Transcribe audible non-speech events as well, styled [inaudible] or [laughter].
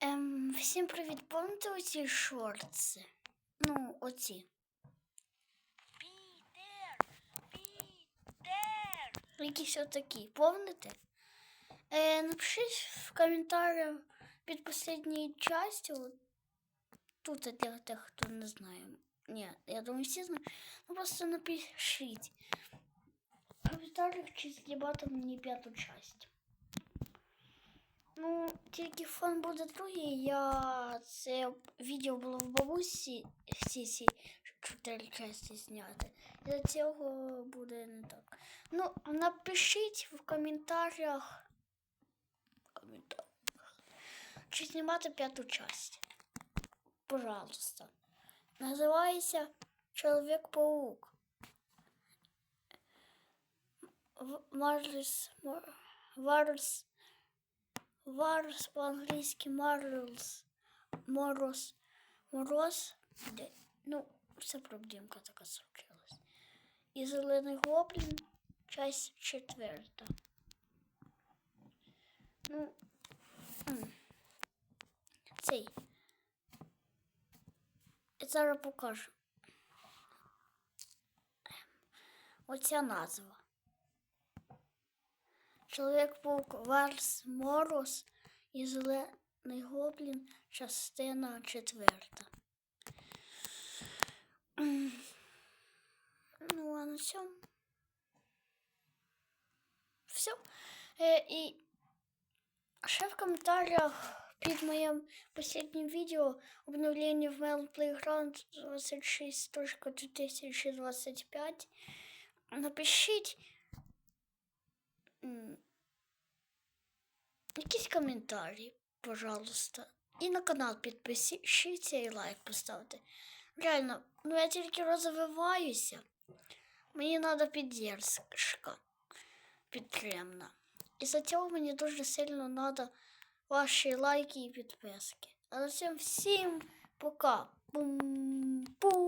Ем, всім привіт, пам'ятаєте оці шорти? Ну, оці. Пітер! Пітер! Якісь отакі, помните? Е, напишіть в коментарях під останньою частю. Тут для тих, хто не знає. Ні, я думаю, всі знають. Ну просто напишіть. В коментарях чи знімати мені п'яту часть. Ну, тільки фон буде другий. Я це відео було в бабусі всі чотири частини зняти. За цього буде не так. Ну, напишіть в коментарях. коментарях чи знімати п'яту часть. Пожалуйста. Називається Чоловік-паук. В- Марліс. Варс по-англійськи Марлс. Мороз. Мороз. Де? Ну, це проблемка така случилась. І зелений гоблін, часть четверта. Ну, цей. Я зараз покажу. Оця назва. Чоловік-паук Варс Мороз і Зелений Гоблін, частина четверта. [clears throat] Ну, а на цьому. Все. Е, і ще в коментарях під моїм останнім відео обновлення в Mail Playground 26.2025 напишіть м, якісь коментарі, пожалуйста. І на канал підпишіться і лайк поставте. Реально, ну я тільки розвиваюся. Мені треба піддержка підтримна. І за цього мені дуже сильно треба ваші лайки і підписки. А на цьому всім пока. Бум-пу.